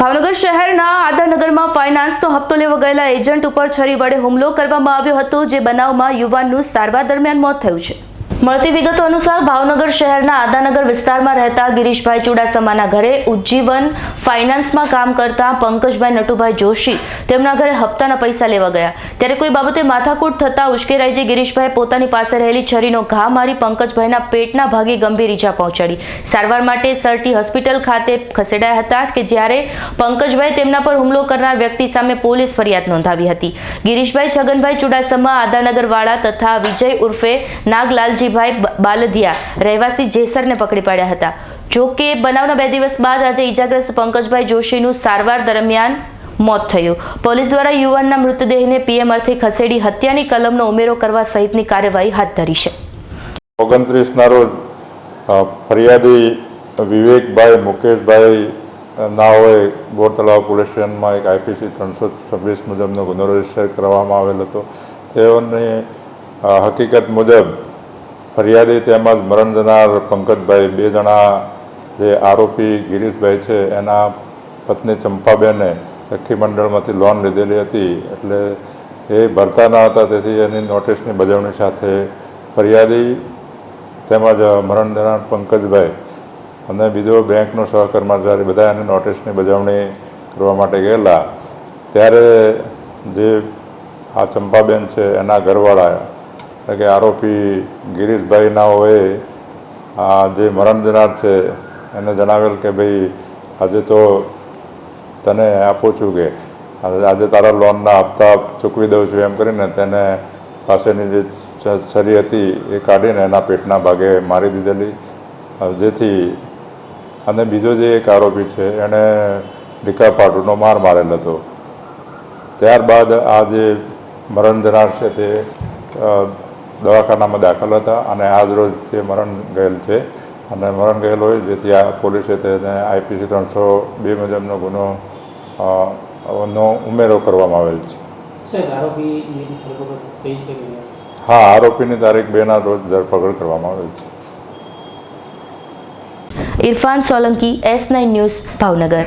ભાવનગર શહેરના આદાનગરમાં ફાઇનાન્સનો હપ્તો લેવા ગયેલા એજન્ટ ઉપર છરી વડે હુમલો કરવામાં આવ્યો હતો, જે બનાવમાં યુવાનનું સારવાર દરમિયાન મોત થયું છે. મળતી વિગતો અનુસાર ભાવનગર શહેરના આદાનગર વિસ્તારમાં રહેતા ગિરીશભાઈ ચુડાસમાના ઘરે ઉજ્જીવન ફાઇનાન્સમાં કામ કરતા પંકજભાઈ નટુભાઈ જોશી તેમના ઘરે હપ્તાના પૈસા લેવા ગયા. ત્યારે કોઈ બાબતે માથાકૂટ થતા ઉશ્કેરાઈ જઈ ગિરીશભાઈ પોતાની પાસે રહેલી છરીનો ઘા મારી પંકજભાઈના પેટના ભાગે ગંભીર ઈજા પહોંચાડી. સારવાર માટે સરટી હોસ્પિટલ ખાતે ખસેડાયા હતા કે જ્યારે પંકજભાઈ તેમના પર હુમલો કરનાર વ્યક્તિ સામે પોલીસ ફરિયાદ નોંધાવી હતી. ગિરીશભાઈ છગનભાઈ ચુડાસમા, આદાનગરવાળા તથા વિજય ઉર્ફે નાગલાલજીભાઈ બ- બાલદિયા રહેવાસી જેસરને પકડી પાડ્યા હતા. જો કે બનાવના બે દિવસ બાદ આજે ઈજાગ્રસ્ત પંકજભાઈ જોશીનું સારવાર દરમિયાન મોત થયું. પોલીસ દ્વારા યુવાનના મૃતદેહને પીએમ અર્થે ખસેડી હત્યાની કલમનો ઉમેરો કરવા સહિતની કાર્યવાહી હાથ ધરી છે. ઓગણત્રીસના રોજ ફરિયાદી વિવેકભાઈ મુકેશભાઈ અ, ના હોય બોર તલાવ પોલીસ સ્ટેશનમાં એક આઈપીસી ત્રણસો છવ્વીસ મુજબનો ગુનો રજિસ્ટર કરવામાં આવેલ હતો. તેઓની હકીકત મુજબ ફરિયાદી તેમજ મરણ જનાર પંકજભાઈ બે જણા જે આરોપી ગિરીશભાઈ છે, એના પત્ની ચંપાબેને સખી મંડળમાંથી લોન લીધેલી હતી. એટલે એ ભરતા ન હતા, તેથી એની નોટિસની બજવણી સાથે ફરિયાદી તેમજ મરણ જનાર પંકજભાઈ અને બીજો બેંકનો સહકર્મચારી બધા એની નોટિસની બજવણી કરવા માટે ગયેલા, ત્યારે જે આ ચંપાબેન છે, એના ઘરવાળા કે આરોપી ગિરીશભાઈના હોય, આ જે મરણ જનાર છે, એને જણાવેલ કે ભાઈ, આજે તો તને આપું છું કે, આજે તારા લોનના હપ્તા ચૂકવી દઉં છું એમ કરીને તેને પાસેની જે છરી હતી એ કાઢીને એના પેટના ભાગે મારી દીધેલી. જેથી અને બીજો જે એક આરોપી છે એણે ડીકા પાટુનો માર મારેલ હતો. ત્યારબાદ આ જે મરણ જનાર છે તે દવાખાનામાં દાખલ હતા અને આજ રોજ તે મરણ ગયેલ છે. અને મરણ ગયેલ હોય જેથી આ પોલીસે તેને આઈપીસી ત્રણસો બે મુજબનો ગુનો નો ઉમેરો કરવામાં આવેલ છે? હા આરોપીની તારીખ બેના રોજ ધરપકડ કરવામાં આવેલ છે. Irfan Solanki S nine news Bhavnagar.